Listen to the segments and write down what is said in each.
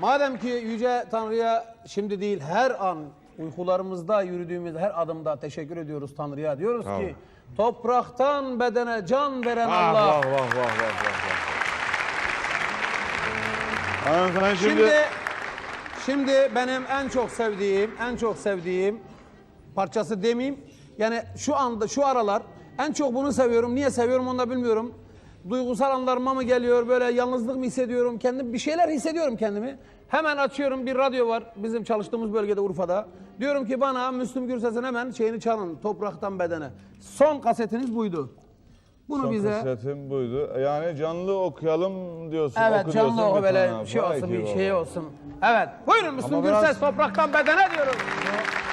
Madem ki Yüce Tanrı'ya şimdi değil her an uykularımızda yürüdüğümüz her adımda teşekkür ediyoruz Tanrı'ya. Diyoruz Tamam. ki topraktan bedene can veren Ah, Allah. vah vah vah vah vah. Şimdi şimdi benim en çok sevdiğim, en çok sevdiğim parçası demeyeyim. Yani şu anda şu aralar en çok bunu seviyorum. Niye seviyorum onu da bilmiyorum. Duygusal anlarıma mı geliyor böyle yalnızlık mı hissediyorum kendim bir şeyler hissediyorum kendimi. Hemen açıyorum bir radyo var bizim çalıştığımız bölgede Urfa'da. Diyorum ki bana Müslüm Gürses'in hemen şeyini çalın topraktan bedene. Son kasetiniz buydu. Bunu son bize kasetim buydu. Yani canlı okuyalım diyorsun. Evet oku canlı diyorsun o bir böyle şey Vay olsun ki bir şey olsun. Evet. Buyurun Müslüm Ama biraz- Gürses topraktan bedene diyoruz. Topraktan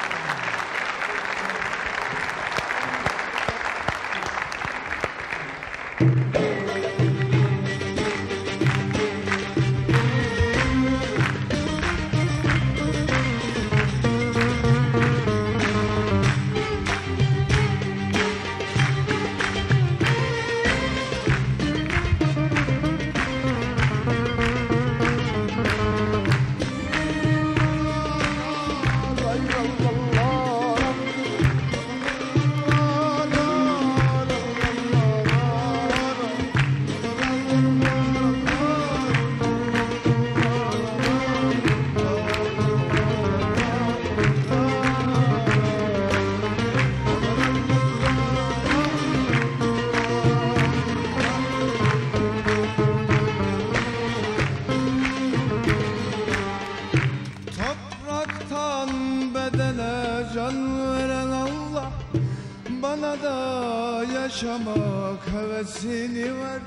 yaşamak hevesini ver.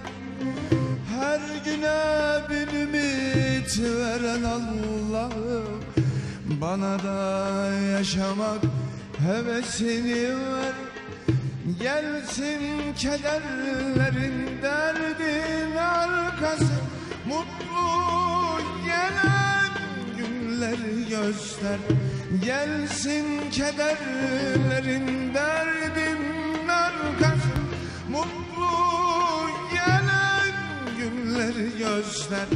Her güne bir ümit veren Allah'ım Bana da yaşamak hevesini ver. Gelsin kederlerin derdin arkası Mutlu gelen günleri göster. Gelsin kederlerin derdin Mutlu gelen günleri göster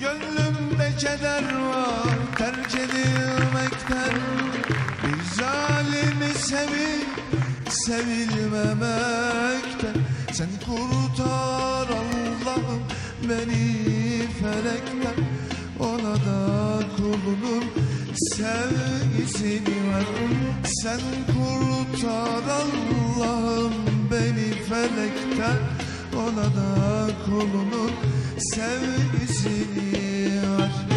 Gönlümde keder var terk edilmekten. Bir zalimi sevip sevilmemekten. Sen kurtar Allah'ım beni felekten. Ona da kulunun sevgisini ver. Sen kurtar Allah'ım beni felekten Ona da kulunun sevgisini ver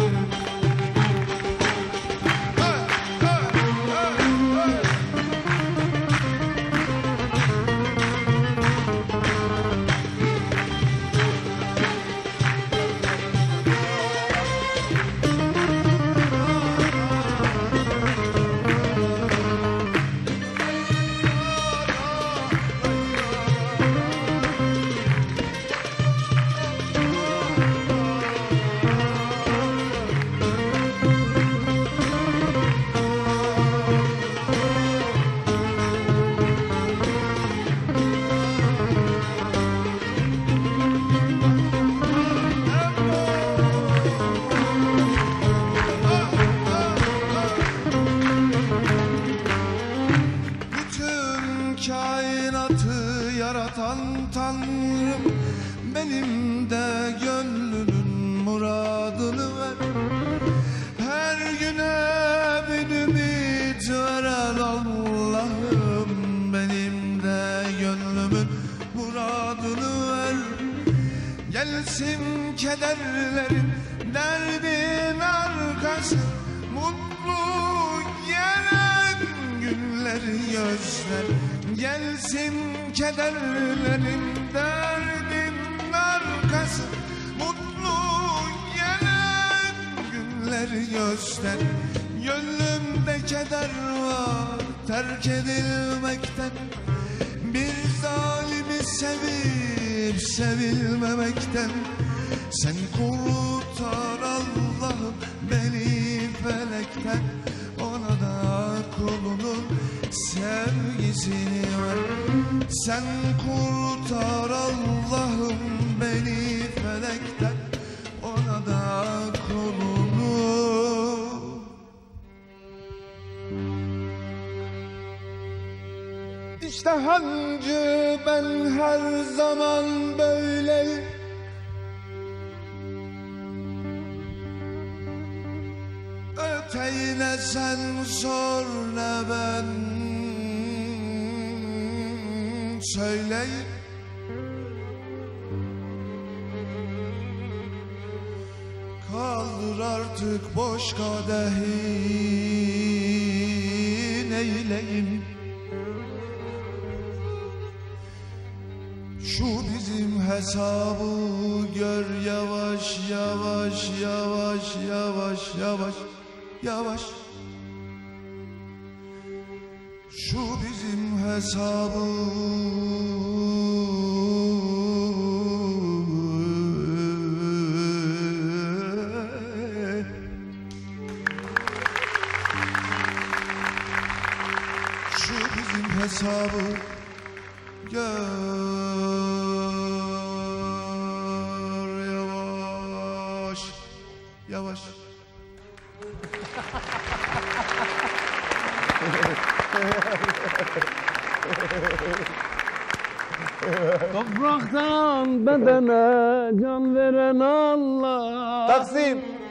Tanrım Benim de gönlümün muradını ver. Her güne bir ümit veren Allah'ım Benim de gönlümün muradını ver. Gelsin kederlerin derdin arkası Mutlu gelen günleri göster Gelsin kederlerin derdin arkası. Mutlu gelen günleri göster. Gönlümde keder var terk edilmekten. Bir zalimi sevip sevilmemekten. Sen kurtar Allah'ım beni felekten. Ona da kulunun sevgisini ver. Sen kurtar Allah'ım beni felekten. Ona da kulunu İşte hancı ben her zaman böyle Öteyine sen sor ne ben söyleyeyim Kaldır artık boş kadehi neyleyim? Şu bizim hesabı gör yavaş yavaş yavaş yavaş yavaş yavaş Şu bizim hesabı Şu bizim hesabı gör yavaş yavaş Topraktan bedene can veren Allah. Taksim.